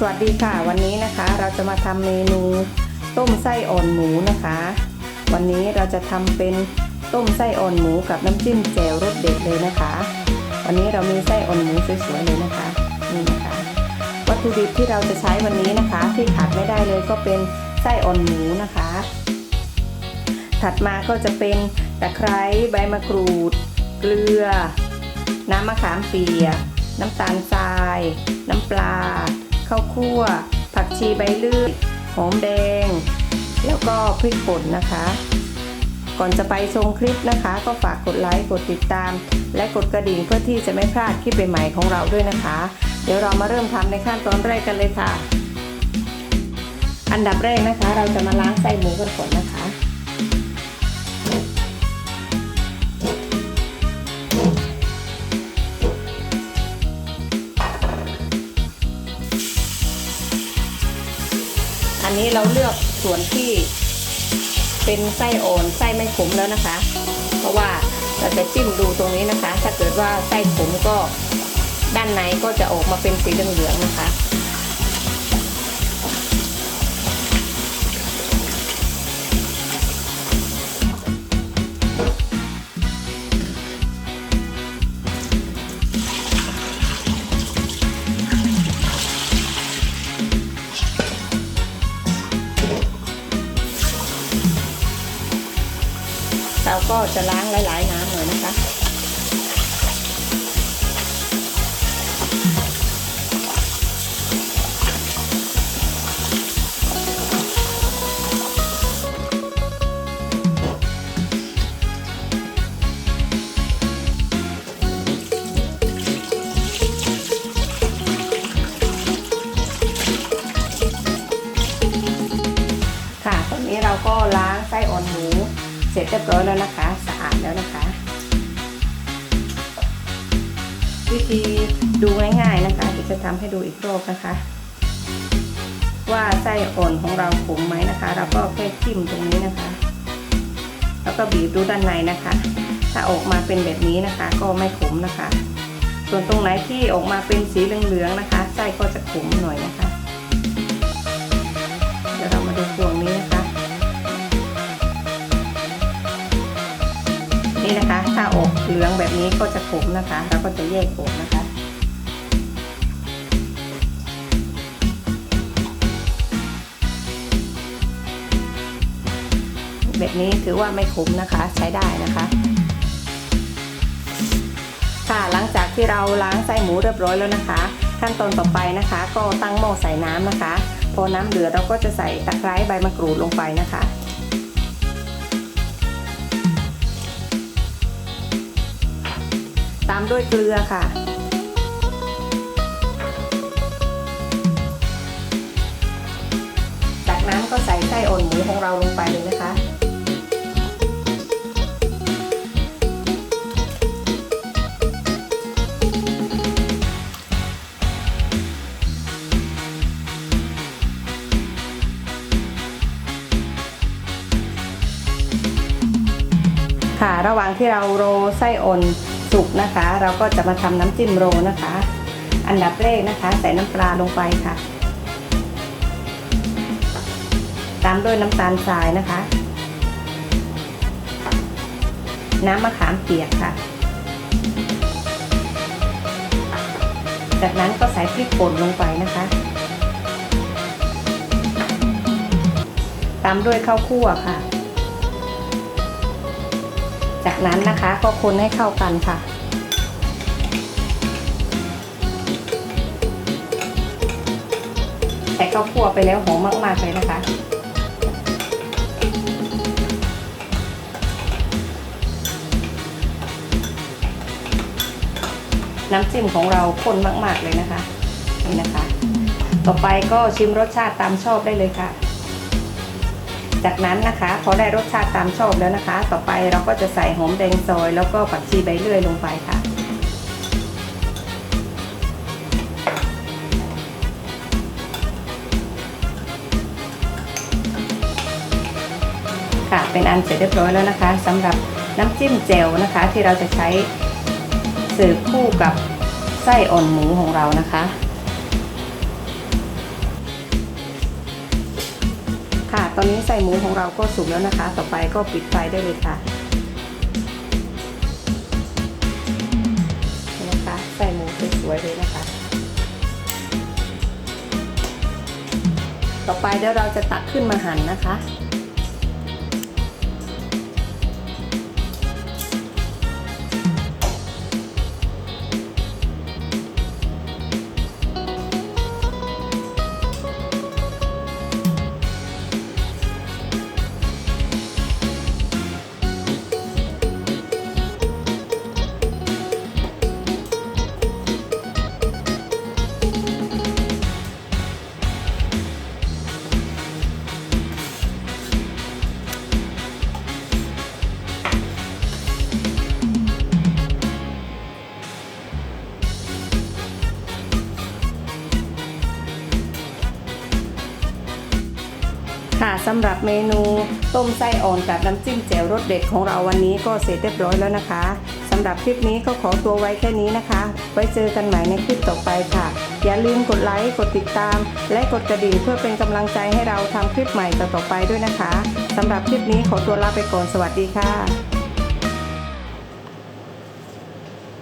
สวัสดีค่ะ วันนี้นะคะเราจะมาทำเมนูต้มไส้อ่อนหมูนะคะ วันนี้เราจะทำเป็นต้มไส้อ่อนหมูกับน้ำจิ้มแจ่วรสเด็ดเลยนะคะ วันนี้เรามีไส้อ่อนหมูสวยๆเลยนะคะนี่นะคะ วัตถุดิบที่เราจะใช้วันนี้นะคะ ที่ขาดไม่ได้เลยก็เป็นไส้อ่อนหมูนะคะ ถัดมาก็จะเป็นตะไคร้ใบมะกรูด เกลือ น้ำมะขามเปียกน้ำตาลทราย น้ำปลา ข้าวคั่ว ผักชีใบเลื่อยหอมแดง แล้วก็พริกป่นนะคะ ก่อนจะไปชมคลิปนะคะ ก็ฝากกดไลค์กดติดตาม และกดกระดิ่งเพื่อที่จะไม่พลาดคลิปใหม่ๆของเราด้วยนะคะ เดี๋ยวเรามาเริ่มทำในขั้นตอนแรกกันเลยค่ะ อันดับแรกนะคะ เราจะมาล้างไส้หมูกันก่อนนะคะ นี้เราเลือกส่วนที่เป็นไส้อ่อนไส้ไม่ขมแล้วนะคะ เพราะว่าเราจะจิ้มดูตรงนี้นะคะ ถ้าเกิดว่าไส้ขมก็ด้านในก็จะออกมาเป็นสีเหลืองๆนะคะ เราก็จะล้างหลาย ๆ น้ำเลยนะคะ ค่ะตอนนี้เราก็ล้างไส้อ่อนหมู สร็จเรียบร้อยแล้วนะคะ สะอาดแล้วนะคะ วิธีดูง่ายๆนะคะเดี๋ยวจะทำให้ดูอีกรอบนะคะ ว่าไส้อ่อนของเราขมไหมนะคะ เราก็แค่จิ้มตรงนี้นะคะ แล้วก็บีบดูด้านในนะคะ ถ้าออกมาเป็นแบบนี้นะคะ ก็ไม่ขมนะคะ ส่วนตรงไหนที่ออกมาเป็นสีเหลืองๆนะคะไส้ก็จะขมหน่อยนะคะ เหลืองแบบนี้ก็จะขมนะคะเราก็จะแยกออกนะคะ แบบนี้ถือว่าไม่ขมนะคะใช้ได้นะคะ ค่ะหลังจากที่เราล้างไส้หมูเรียบร้อยแล้วนะคะ ขั้นตอนต่อไปนะคะ ก็ตั้งหม้อใส่น้ำนะคะ พอน้ำเดือดเราก็จะใส่ตะไคร้ใบมะกรูดลงไปนะคะ ด้วยเกลือค่ะ จากนั้นก็ใส่ไส้อ่อนหมูของเราลงไปเลยนะคะค่ะระหว่างที่เราโรไส้อ่อน สุกนะคะ เราก็จะมาทำน้ำจิ้มโรนะคะ อันดับแรกนะคะ ใส่น้ำปลาลงไปค่ะ ตามด้วยน้ำตาลทรายนะคะ น้ำมะขามเปียกค่ะ จากนั้นก็ใส่พริกป่นลงไปนะคะ ตามด้วยข้าวคั่วค่ะ จากนั้นนะคะก็คนให้เข้ากันค่ะใส่ข้าวคั่วไปแล้วหอมมาก ๆ เลยนะคะ น้ำจิ้มของเราข้นมาก ๆ เลยนะคะ นี่นะคะ ต่อไปก็ชิมรสชาติตามชอบได้เลยค่ะ จากนั้นนะคะพอได้รสชาติตามชอบแล้วนะคะ ต่อไปเราก็จะใส่หอมแดงซอย แล้วก็ผักชีใบเลื่อยลงไปค่ะ ค่ะเป็นอันเสร็จเรียบร้อยแล้วนะคะสำหรับน้ำจิ้มแจ่วนะคะ ที่เราจะใช้เสิร์ฟคู่กับไส้อ่อนหมูของเรานะคะ ตอนนี้ใส่หมูของเราก็สุกแล้วนะคะ ต่อไปก็ปิดไฟได้เลยค่ะนะคะใส่หมูสวยๆเลยนะคะ ต่อไปเดี๋ยวเราจะตักขึ้นมาหั่นนะคะ ค่ะสำหรับเมนูต้มไส้อ่อนกับน้ำจิ้มแจ่วรสเด็ดของเราวันนี้ก็เสร็จเรียบร้อยแล้วนะคะสำหรับคลิปนี้ก็ขอตัวไว้แค่นี้นะคะ ไว้เจอกันใหม่ในคลิปต่อไปค่ะ อย่าลืมกดไลค์กดติดตาม และกดกระดิ่งเพื่อเป็นกำลังใจให้เราทำคลิปใหม่ต่อๆไปด้วยนะคะสำหรับคลิปนี้ขอตัวลาไปก่อนสวัสดีค่ะ